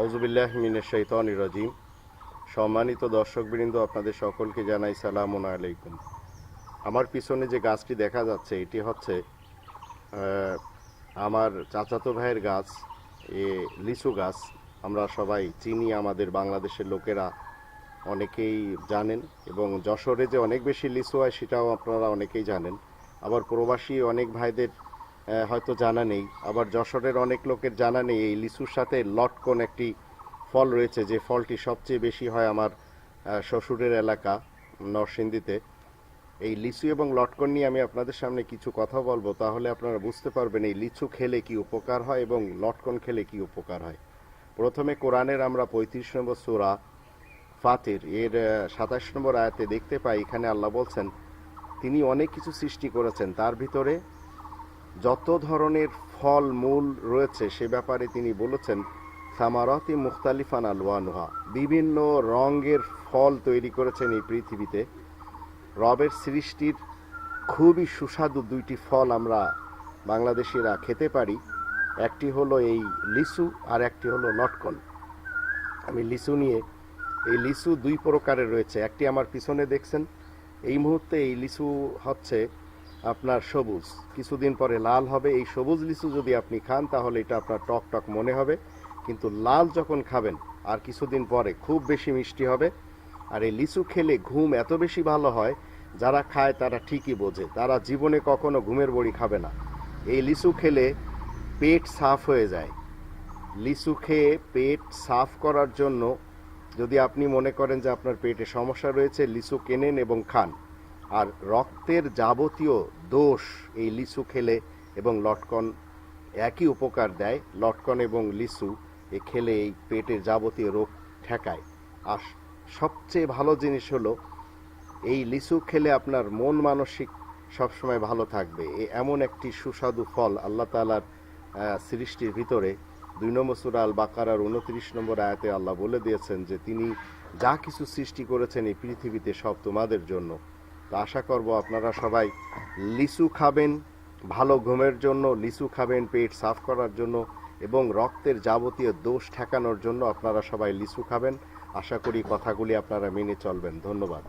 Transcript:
আউজুবিল্লাহ মিনের শৈতান রাজিম। সম্মানিত দর্শকবৃন্দ, আপনাদের সকলকে জানাই সালাম আলাইকুম। আমার পিছনে যে গাছটি দেখা যাচ্ছে, এটি হচ্ছে আমার চাচাতো ভাইয়ের গাছ, এ লিচু গাছ। আমরা সবাই চিনি, আমাদের বাংলাদেশের লোকেরা অনেকেই জানেন, এবং যশোরে যে অনেক বেশি লিচু হয়, সেটাও আপনারা অনেকেই জানেন। আবার প্রবাসী অনেক ভাইদের হয়তো জানা নেই। আবার যশোরের অনেক লোকের জানা নেই, এই লিচুর সাথে লটকন একটি ফল রয়েছে, যে ফলটি সবচেয়ে বেশি হয় আমার শ্বশুরের এলাকা, নরসিংদীতে। এই লিচু এবং লটকন নিয়ে আমি আপনাদের সামনে কিছু কথা বলব, তাহলে আপনারা বুঝতে পারবেন এই লিচু খেলে কি উপকার হয় এবং লটকন খেলে কি উপকার হয়। প্রথমে কোরআনের আমরা পঁয়ত্রিশ নম্বর সুরা ফাতির, এর সাতাশ নম্বর আয়াতে দেখতে পাই, এখানে আল্লাহ বলছেন, তিনি অনেক কিছু সৃষ্টি করেছেন, তার ভিতরে যত ধরনের ফল, মূল রয়েছে, সে ব্যাপারে তিনি বলেছেন, সামারতি মুখতালিফান আলওয়ানুহা। বিভিন্ন রঙের ফল তৈরি করেছেন এই পৃথিবীতে। রবের সৃষ্টির খুবই সুস্বাদু দুইটি ফল আমরা বাংলাদেশিরা খেতে পারি। একটি হলো এই লিচু আর একটি হলো লটকন আমি লিচু নিয়ে, এই লিচু দুই প্রকারের রয়েছে। একটি আমার পিছনে দেখছেন, এই মুহূর্তে এই লিচু হচ্ছে আপনার সবুজ। কিছুদিন পরে লাল হবে। এই সবুজ লিচু যদি আপনি খান, তাহলে এটা আপনার টক টক মনে হবে। কিন্তু লাল যখন খাবেন, আর কিছুদিন পরে খুব বেশি মিষ্টি হবে। আর এই লিচু খেলে ঘুম এত বেশি ভালো হয়, যারা খায় তারা ঠিকই বোঝে। তারা জীবনে কখনো ঘুমের বড়ি খাবে না। এই লিচু খেলে পেট সাফ হয়ে যায়। লিচু খেয়ে পেট সাফ করার জন্য যদি আপনি মনে করেন যে আপনার পেটে সমস্যা রয়েছে, লিচু কেনেন এবং খান। আর রক্তের যাবতীয় দোষ এই লিচু খেলে এবং লটকন একই উপকার দেয়। লটকন এবং লিচু এ খেলে এই পেটের যাবতীয় রোগ ঠেকায়। আর সবচেয়ে ভালো জিনিস হলো, এই লিচু খেলে আপনার মন মানসিক সবসময় ভালো থাকবে। এমন একটি সুস্বাদু ফল আল্লাহ তালার সৃষ্টির ভিতরে। দুই নম্বর সুরা আল বাকারার উনত্রিশ নম্বর আয়াতে আল্লাহ বলে দিয়েছেন যে, তিনি যা কিছু সৃষ্টি করেছেন এই পৃথিবীতে সব তোমাদের জন্য। তো আশা করব আপনারা সবাই লিচু খাবেন, ভালো ঘুমের জন্য লিচু খাবেন, পেট সাফ করার জন্য এবং রক্তের যাবতীয় দোষ ঠেকানোর জন্য আপনারা সবাই লিচু খাবেন। আশা করি কথাগুলি আপনারা মেনে চলবেন। ধন্যবাদ।